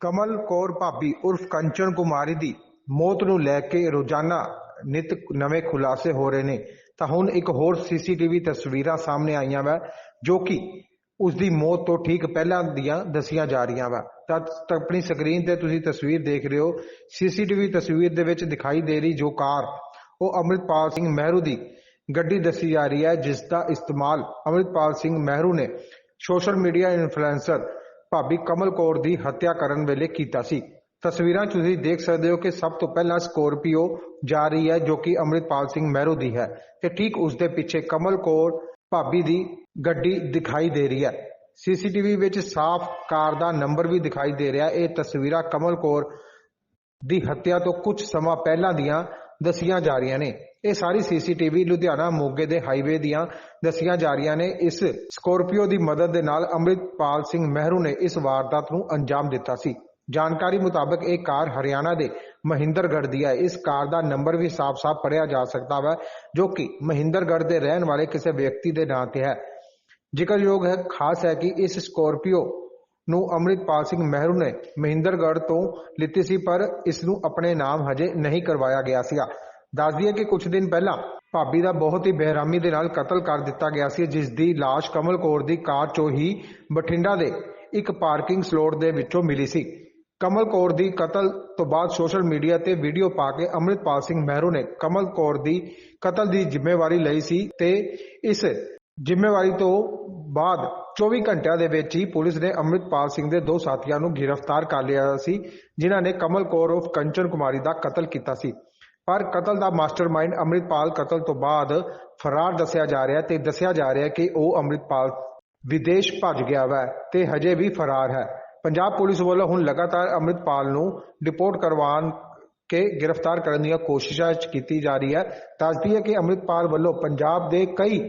ਕਮਲ ਕੌਰ ਭਾਬੀ ਉਰਫ ਕੰਚਨ ਕੁਮਾਰੀ ਦੀ ਮੌਤ ਨੂੰ ਲੈ ਕੇ ਰੋਜ਼ਾਨਾ ਨਿਤ ਨਵੇਂ ਖੁਲਾਸੇ ਹੋ ਰਹੇ ਨੇ। ਤਾਂ ਹੁਣ ਇੱਕ ਹੋਰ ਸੀਸੀਟੀਵੀ ਤਸਵੀਰਾਂ ਸਾਹਮਣੇ ਆਈਆਂ ਵਾ, ਜੋ ਕਿ ਉਸ ਦੀ ਮੌਤ ਤੋਂ ਠੀਕ ਪਹਿਲਾਂ ਦੀਆਂ ਦੱਸੀਆਂ ਜਾ ਰਹੀਆਂ ਵਾ। ਤਾਂ ਆਪਣੀ ਸਕਰੀਨ ਤੇ ਤੁਸੀਂ ਤਸਵੀਰ ਦੇਖ ਰਹੇ ਹੋ। ਸੀਸੀਟੀਵੀ ਤਸਵੀਰ ਦੇ ਵਿੱਚ ਦਿਖਾਈ ਦੇ ਰਹੀ ਜੋ ਕਾਰ, ਉਹ ਅੰਮ੍ਰਿਤਪਾਲ ਸਿੰਘ ਮਹਿਰੂ ਦੀ ਗੱਡੀ ਦੱਸੀ ਜਾ ਰਹੀ ਹੈ ਜਿਸ ਦਾ ਇਸਤੇਮਾਲ ਅੰਮ੍ਰਿਤਪਾਲ ਸਿੰਘ ਮਹਿਰੂ ਨੇ ਸੋਸ਼ਲ ਮੀਡੀਆ ਇਨਫਲੂਐਂਸਰ ਭਾਬੀ ਕਮਲ ਕੌਰ ਦੀ ਹੱਤਿਆ ਕਰਨ ਵੇਲੇ ਕੀਤਾ ਸੀ। ਤਸਵੀਰਾਂ 'ਚ ਤੁਸੀਂ ਦੇਖ ਸਕਦੇ ਹੋ ਕਿ ਸਭ ਤੋਂ ਪਹਿਲਾਂ ਸਕੋਰਪੀਓ ਜਾ ਰਹੀ ਹੈ, ਜੋ ਕਿ ਅੰਮ੍ਰਿਤਪਾਲ ਸਿੰਘ ਮਹਿਰੂ ਦੀ ਹੈ ਤੇ ਠੀਕ ਉਸ ਦੇ ਪਿੱਛੇ ਕਮਲ ਕੌਰ ਭਾਬੀ ਦੀ ਗੱਡੀ ਦਿਖਾਈ ਦੇ ਰਹੀ ਹੈ। ਸੀਸੀਟੀਵੀ ਵਿੱਚ ਸਾਫ਼ ਕਾਰ ਦਾ ਨੰਬਰ ਵੀ ਦਿਖਾਈ ਦੇ ਰਿਹਾ। ਇਹ ਤਸਵੀਰਾਂ ਕਮਲ ਕੌਰ ਦੀ ਹੱਤਿਆ ਤੋਂ ਕੁਝ ਸਮਾਂ ਪਹਿਲਾਂ ਦੀਆਂ ਦੱਸੀਆਂ ਜਾ ਰਹੀਆਂ ਨੇ। ਇਹ ਸਾਰੀ ਸੀਸੀਟੀਵੀ ਲੁਧਿਆਣਾ ਮੋਗੇ ਦੇ ਹਾਈਵੇ ਦੀਆਂ ਦੱਸੀਆਂ ਜਾ ਰਹੀਆਂ ਨੇ। ਇਸ ਸਕੋਰਪੀਓ ਦੀ ਮਦਦ ਦੇ ਨਾਲ ਅੰਮ੍ਰਿਤਪਾਲ ਸਿੰਘ ਮਹਿਰੂ ਨੇ ਇਸ ਵਾਰਦਾਤ ਨੂੰ ਅੰਜਾਮ ਦਿੱਤਾ ਸੀ। ਜਾਣਕਾਰੀ ਮੁਤਾਬਕ ਇਹ ਕਾਰ ਹਰਿਆਣਾ ਦੇ ਮਹਿੰਦਰਗੜ੍ਹ ਦੀ ਹੈ। ਇਸ ਕਾਰ ਦਾ ਨੰਬਰ ਵੀ ਸਾਫ਼-ਸਾਫ਼ ਪੜਿਆ ਜਾ ਸਕਦਾ ਹੈ ਜੋ ਕਿ ਮਹਿੰਦਰਗੜ੍ਹ ਦੇ ਰਹਿਣ ਵਾਲੇ ਕਿਸੇ ਵਿਅਕਤੀ ਦੇ ਨਾਂ ਤੇ ਹੈ। ਜ਼ਿਕਰਯੋਗ ਹੈ, ਖਾਸ ਹੈ ਕਿ ਇਸ ਸਕੋਰਪੀਓ ਨੂੰ ਅੰਮ੍ਰਿਤਪਾਲ ਸਿੰਘ ਮਹਿਰੂ ਨੇ ਮਹਿੰਦਰਗੜ੍ਹ ਤੋਂ ਲਿੱਤੀ ਸੀ, ਪਰ ਇਸ ਨੂੰ ਆਪਣੇ ਨਾਮ ਹਜੇ ਨਹੀਂ ਕਰਵਾਇਆ ਗਿਆ ਸੀਗਾ। ਦੱਸ ਦਈਏ ਕਿ ਕੁਝ ਦਿਨ ਪਹਿਲਾਂ ਭਾਬੀ ਦਾ ਬਹੁਤ ਹੀ ਬੇਰਹਿਮੀ ਦੇ ਨਾਲ ਕਤਲ ਕਰ ਦਿੱਤਾ ਗਿਆ ਸੀ, ਜਿਸ ਦੀ ਲਾਸ਼ ਕਮਲ ਕੌਰ ਦੀ ਕਾਰ ਚੋਂ ਹੀ ਬਠਿੰਡਾ ਦੇ ਇੱਕ ਪਾਰਕਿੰਗ ਸਲੋਟ ਦੇ ਵਿੱਚੋਂ ਮਿਲੀ ਸੀ। ਕਮਲ ਕੌਰ ਦੀ ਕਤਲ ਤੋਂ ਬਾਅਦ ਸੋਸ਼ਲ ਮੀਡੀਆ ਤੇ ਵੀਡੀਓ ਪਾ ਕੇ ਅੰਮ੍ਰਿਤਪਾਲ ਸਿੰਘ ਮਹਿਰੂ ਨੇ ਕਮਲ ਕੌਰ ਦੀ ਕਤਲ ਦੀ ਜ਼ਿੰਮੇਵਾਰੀ ਲਈ ਸੀ ਤੇ ਇਸ ਜ਼ਿੰਮੇਵਾਰੀ ਤੋਂ ਬਾਅਦ 24 ਘੰਟਿਆਂ ਦੇ ਵਿੱਚ ਹੀ ਪੁਲਿਸ ਨੇ ਅੰਮ੍ਰਿਤਪਾਲ ਸਿੰਘ ਦੇ ਦੋ ਸਾਥੀਆਂ ਨੂੰ ਗ੍ਰਿਫਤਾਰ ਕਰ ਲਿਆ ਸੀ, ਜਿਨ੍ਹਾਂ ਨੇ ਕਮਲ ਕੌਰ ਉਰਫ ਕੰਚਨ ਕੁਮਾਰੀ ਦਾ ਕਤਲ ਕੀਤਾ ਸੀ। ਪਰ ਕਤਲ ਦਾ ਮਾਸਟਰਮਾਈਂਡ ਅੰਮ੍ਰਿਤਪਾਲ ਕਤਲ ਤੋਂ ਬਾਅਦ ਫਰਾਰ ਦੱਸਿਆ ਜਾ ਰਿਹਾ ਤੇ ਦੱਸਿਆ ਜਾ ਰਿਹਾ ਕਿ ਉਹ ਅੰਮ੍ਰਿਤਪਾਲ ਵਿਦੇਸ਼ ਭੱਜ ਗਿਆ ਵਾ ਤੇ ਹਜੇ ਵੀ ਫਰਾਰ ਹੈ। ਪੰਜਾਬ ਪੁਲਿਸ ਵੱਲੋਂ ਹੁਣ ਲਗਾਤਾਰ ਅੰਮ੍ਰਿਤਪਾਲ ਨੂੰ ਰਿਪੋਰਟ ਕਰਵਾਉਣ ਕੇ ਗ੍ਰਿਫਤਾਰ ਕਰਨ ਦੀਆਂ ਕੋਸ਼ਿਸ਼ਾਂ ਕੀਤੀ ਜਾ ਰਹੀ ਹੈ। ਦੱਸਦੀ ਹੈ ਕਿ ਅੰਮ੍ਰਿਤਪਾਲ ਵੱਲੋਂ ਪੰਜਾਬ ਦੇ ਕਈ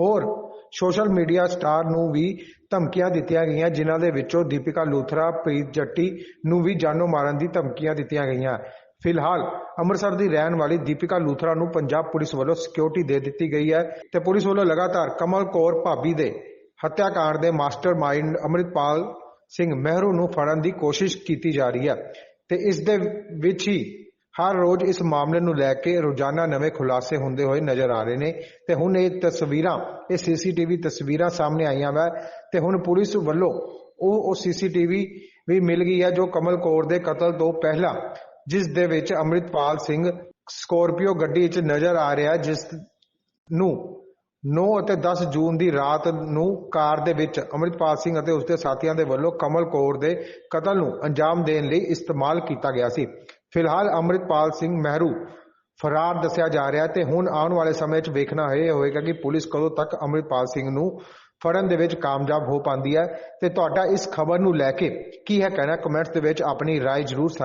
ਹੋਰ ਸੋਸ਼ਲ ਮੀਡੀਆ ਸਟਾਰ ਨੂੰ ਵੀ ਧਮਕੀਆਂ ਦਿੱਤੀਆਂ ਗਈਆਂ, ਜਿਨ੍ਹਾਂ ਦੇ ਵਿੱਚੋਂ ਦੀਪਿਕਾ ਲੂਥਰਾ, ਪ੍ਰੀਤ ਜੱਟੀ ਨੂੰ ਵੀ ਜਾਨੋਂ ਮਾਰਨ ਦੀ ਧਮਕੀਆਂ ਦਿੱਤੀਆਂ ਗਈਆਂ। ਫਿਲਹਾਲ ਅੰਮ੍ਰਿਤਸਰ ਦੀ ਰਹਿਣ ਵਾਲੀ ਦੀਪਿਕਾ ਲੂਥਰਾ ਨੂੰ ਪੰਜਾਬ ਪੁਲਿਸ ਵੱਲੋਂ ਸਿਕਿਉਰਿਟੀ ਦੇ ਦਿੱਤੀ ਗਈ ਹੈ ਤੇ ਪੁਲਿਸ ਵੱਲੋਂ ਲਗਾਤਾਰ ਕਮਲ ਕੌਰ ਭਾਬੀ ਦੇ ਹੱਤਿਆਕਾਂਡ ਦੇ ਮਾਸਟਰਮਾਈਂਡ ਅੰਮ੍ਰਿਤਪਾਲ ਸਿੰਘ ਮਹਿਰੂ ਨੂੰ ਫੜਨ ਦੀ ਕੋਸ਼ਿਸ਼ ਕੀਤੀ ਜਾ ਰਹੀ ਹੈ ਤੇ ਇਸ ਦੇ ਵਿੱਚ ਹੀ ਹਰ ਰੋਜ਼ ਇਸ ਮਾਮਲੇ ਨੂੰ ਲੈ ਕੇ ਰੋਜ਼ਾਨਾ ਨਵੇਂ ਖੁਲਾਸੇ ਹੁੰਦੇ ਹੋਏ ਨਜ਼ਰ ਆ ਰਹੇ ਨੇ ਤੇ ਹੁਣ ਇਹ ਤਸਵੀਰਾਂ, ਇਹ ਸੀਸੀਟੀਵੀ ਤਸਵੀਰਾਂ ਸਾਹਮਣੇ ਆਈਆਂ ਵਾ ਤੇ ਹੁਣ ਪੁਲਿਸ ਵੱਲੋਂ ਉਹ ਉਹ ਸੀਸੀਟੀਵੀ ਵੀ ਮਿਲ ਗਈ ਹੈ ਜੋ ਕਮਲ ਕੌਰ ਦੇ ਕਤਲ ਤੋਂ ਪਹਿਲਾਂ ਜਿਸ ਦੇ ਵਿੱਚ ਅੰਮ੍ਰਿਤਪਾਲ ਸਿੰਘ ਸਕੋਰਪੀਓ ਗੱਡੀ 'ਚ ਨਜ਼ਰ ਆ ਰਿਹਾ ਜਿਸ ਨੂੰ 9 ਅਤੇ 10 ਜੂਨ ਦੀ ਰਾਤ ਨੂੰ ਕਾਰ ਦੇ ਵਿੱਚ ਅੰਮ੍ਰਿਤਪਾਲ ਸਿੰਘ ਅਤੇ ਉਸਦੇ ਸਾਥੀਆਂ ਦੇ ਵੱਲੋਂ ਕਮਲ ਕੌਰ ਦੇ ਕਤਲ ਨੂੰ ਅੰਜਾਮ ਦੇਣ ਲਈ ਇਸਤੇਮਾਲ ਕੀਤਾ ਗਿਆ ਸੀ ਫਿਲਹਾਲ ਅੰਮ੍ਰਿਤਪਾਲ ਸਿੰਘ ਮਹਿਰੂ ਫਰਾਰ ਦੱਸਿਆ ਜਾ ਰਿਹਾ ਤੇ ਹੁਣ ਆਉਣ ਵਾਲੇ ਸਮੇਂ 'ਚ ਵੇਖਣਾ ਇਹ ਹੋਏਗਾ ਕਿ ਪੁਲਿਸ ਕਦੋਂ ਤੱਕ ਅੰਮ੍ਰਿਤਪਾਲ ਸਿੰਘ ਨੂੰ ਫੜਨ ਦੇ ਵਿੱਚ ਕਾਮਯਾਬ ਹੋ ਪਾਉਂਦੀ ਹੈ ਤੇ ਤੁਹਾਡਾ ਇਸ ਖਬਰ ਨੂੰ ਲੈ ਕੇ ਕੀ ਹੈ ਕਹਿਣਾ ਕਮੈਂਟਸ ਦੇ ਵਿੱਚ ਆਪਣੀ رائے ਜ਼ਰੂਰ ਸਾਂਝੀ